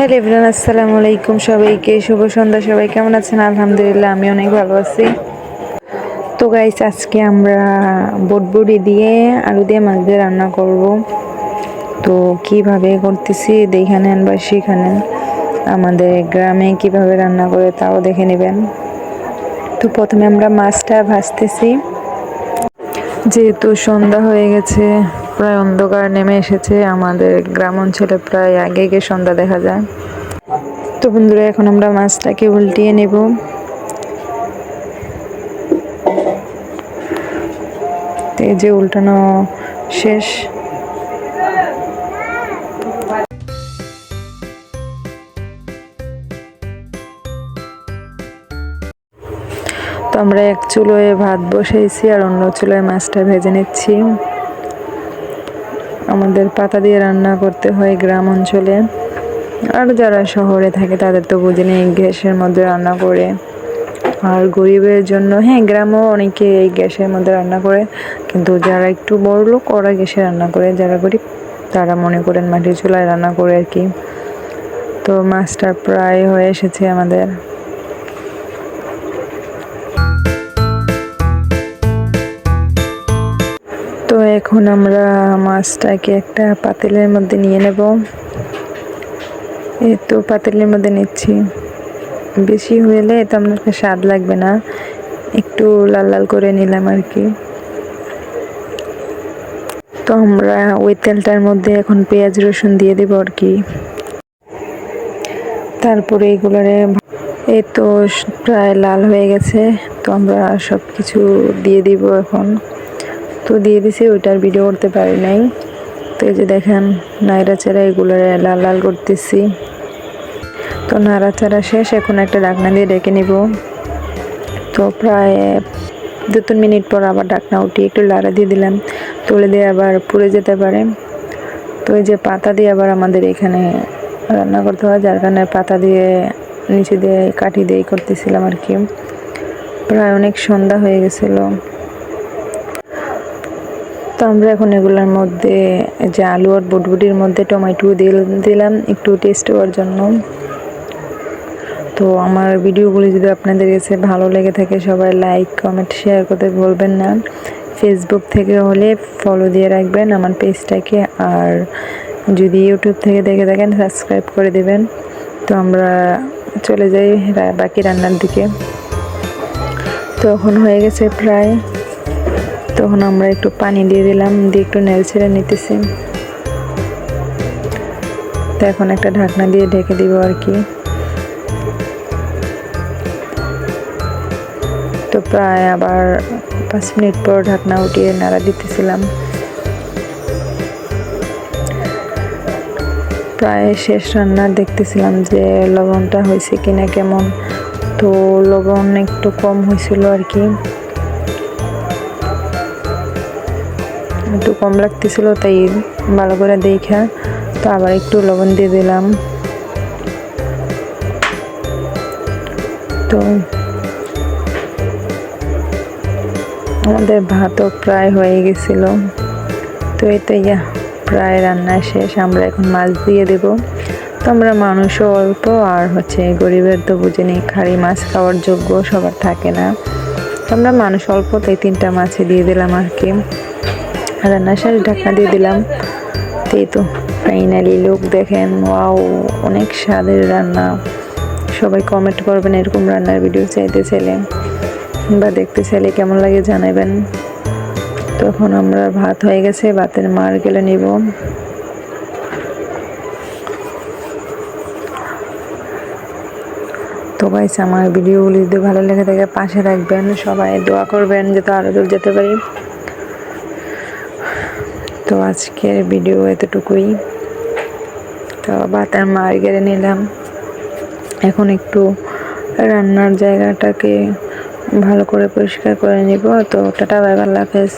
Hello everyone, আসসালামু আলাইকুম সবাইকে। শুভ সন্ধ্যা, সবাই কেমন আছেন? আলহামদুলিল্লাহ, আমি অনেক ভালো আছি। তো গাইস আজকে আমরা বটবড়ি দিয়ে আলু দিয়ে মাছ দিয়ে রান্না করব। তো কীভাবে করতেছি দেখে নেন বা শিখে নেন। আমাদের গ্রামে কীভাবে রান্না করে তাও দেখে নেবেন। তো প্রথমে আমরা মাছটা ভাজতেছি। যেহেতু সন্ধ্যা হয়ে গেছে প্রায় অন্ধকার নেমে এসেছে। আমাদের গ্রাম অঞ্চলে প্রায় আগে গিয়ে সন্ধ্যা দেখা যায়। তো বন্ধুরা, এখন আমরা মাছটাকে উল্টিয়ে নেব। এই যে উল্টানো শেষ। তো আমরা এক চুলোয় ভাত বসাইছি আর অন্য চুলোয় মাছটা ভেজে নিচ্ছি। আমাদের পাতা দিয়ে রান্না করতে হয় গ্রাম অঞ্চলে। আর যারা শহরে থাকে, তাদের তো বুঝিনি গ্যাসের মধ্যে রান্না করে। আর গরিবের জন্য হ্যাঁ গ্রামেও অনেকে এই গ্যাসের মধ্যে রান্না করে। কিন্তু যারা একটু বড় লোক, ওরা গ্যাসে রান্না করে। যারা গরিব, তারা মনে করেন মাটির চুলায় রান্না করে আর কি। তো মাছটা প্রায় হয়ে এসেছে আমাদের। তো এখন আমরা মাছটাকে একটা পাতিলের মধ্যে নিয়ে নেব। এই তো পাতিলের মধ্যে নিচ্ছি। বেশি হলে তো আপনার স্বাদ লাগবে না। একটু লাল লাল করে নিলাম আর কি। তো আমরা ওই তেলটার মধ্যে এখন পেঁয়াজ, রসুন দিয়ে দেবো আর কি। তারপরে এগুলারে এই তো প্রায় লাল হয়ে গেছে। তো আমরা সব কিছু দিয়ে দিব এখন। দিয়ে দিছি ওইটার ভিডিও করতে পারি নাই। তো এই যে দেখেন নাইরাচারা এগুলো লাল লাল করতেছি। তো নাড়াচাড়া শেষ, এখন একটা ডাকনা দিয়ে ডেকে নিব। তো প্রায় দু তিন মিনিট পর আবার ডাকনা উঠিয়ে একটু লাড়া দিয়ে দিলাম। তুলে দিয়ে আবার পুড়ে যেতে পারে। তো এই যে পাতা দিয়ে আবার আমাদের এখানে রান্না করতে হয়, যার কারণে পাতা দিয়ে নিচে দিয়ে কাঠি দিয়ে করতেছিলাম আর কি। প্রায় অনেক সন্ধ্যা হয়ে গেছিল। তো আমরা এখন এগুলোর মধ্যে যে আলু আর বুটবুটির মধ্যে টমেটো দিলাম একটু টেস্ট হওয়ার জন্য। তো আমার ভিডিওগুলি যদি আপনাদের কাছে ভালো লেগে থাকে, সবাই লাইক কমেন্ট শেয়ার করতে বলবেন না। ফেসবুক থেকে হলে ফলো দিয়ে রাখবেন আমার পেজটাকে আর যদি ইউটিউব থেকে দেখে থাকেন সাবস্ক্রাইব করে দেবেন। তো আমরা চলে যাই বাকি রান্নার দিকে। তো এখন হয়ে গেছে প্রায় তখন আমরা একটু পানি দিয়ে দিলাম, দিয়ে একটু নেড়ে ছেড়ে নিতেছি। তো এখন একটা ঢাকনা দিয়ে ঢেকে দিব আর কি। তো প্রায় আবার পাঁচ মিনিট পর ঢাকনা উঠিয়ে নাড়া দিতেছিলাম। প্রায় শেষ রান্না দেখতেছিলাম যে লবণটা হয়েছে কিনা কেমন। তো লবণ একটু কম হয়েছিল আর কি। একটু কম লাগতেছিল, তাই ভালো করে দেখা তো আবার একটু লবণ দিয়ে দিলাম। তো আমাদের ভাতও প্রায় হয়ে গেছিল। তো এই তো, ইয়া, প্রায় রান্না শেষ। আমরা এখন মাছ দিয়ে দেব। তো আমরা মানুষও অল্প, আর হচ্ছে গরিবের তো বুঝিনি, খাড়ি মাছ খাওয়ার যোগ্য, সবার থাকে না। তো আমরা মানুষ অল্প, তাই তিনটা মাছে দিয়ে দিলাম আর কি। রান্না শেষ ঢাকনা দিয়ে দিলাম। এই তো ফাইনালি লোক দেখেন ওয়াও অনেক স্বাদের রান্না। সবাই কমেন্ট করবেন এরকম রান্নার ভিডিও চাইতে চাইলে বা দেখতে চাইলে কেমন লাগে জানাবেন। তখন আমরা ভাত হয়ে গেছে, ভাতের মার গেলে নিব। তো গাইছে আমার ভিডিওগুলি যদি ভালো লেগে থাকে, পাশে রাখবেন সবাই দোয়া করবেন, যাতে আরও দূর যেতে পারি। তো আজকের ভিডিও এতটুকুই। তো বাতার মার গেড়ে নিলাম। এখন একটু রান্নার জায়গাটাকে ভালো করে পরিষ্কার করে নিব। তো টাটা বাই হাফেজ।